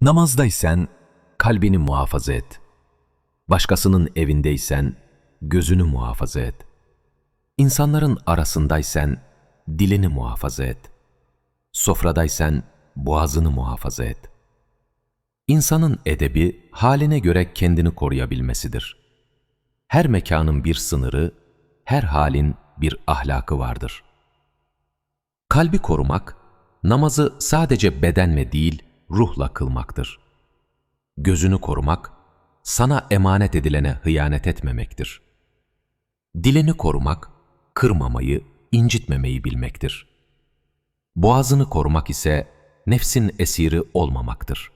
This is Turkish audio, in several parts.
Namazdaysen kalbini muhafaza et. Başkasının evindeysen gözünü muhafaza et. İnsanların arasındaysan dilini muhafaza et. Sofradaysan boğazını muhafaza et. İnsanın edebi haline göre kendini koruyabilmesidir. Her mekanın bir sınırı, her halin bir ahlakı vardır. Kalbi korumak, namazı sadece bedenle değil, ruhla kılmaktır. Gözünü korumak, sana emanet edilene hıyanet etmemektir. Dilini korumak, kırmamayı, incitmemeyi bilmektir. Boğazını korumak ise nefsin esiri olmamaktır.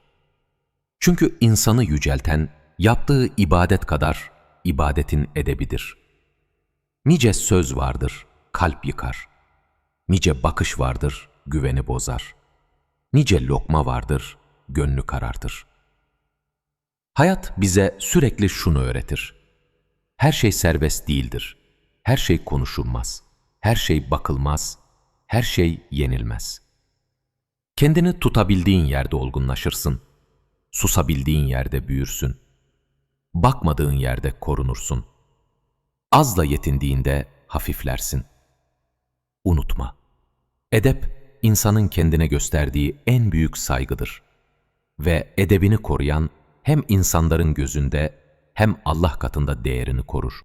Çünkü insanı yücelten, yaptığı ibadet kadar ibadetin edebidir. Nice söz vardır, kalp yıkar. Nice bakış vardır, güveni bozar. Nice lokma vardır, gönlü karartır. Hayat bize sürekli şunu öğretir. Her şey serbest değildir. Her şey konuşulmaz. Her şey bakılmaz. Her şey yenilmez. Kendini tutabildiğin yerde olgunlaşırsın. Susabildiğin yerde büyürsün. Bakmadığın yerde korunursun. Azla yetindiğinde hafiflersin. Unutma. Edep, insanın kendine gösterdiği en büyük saygıdır. Ve edebini koruyan hem insanların gözünde hem Allah katında değerini korur.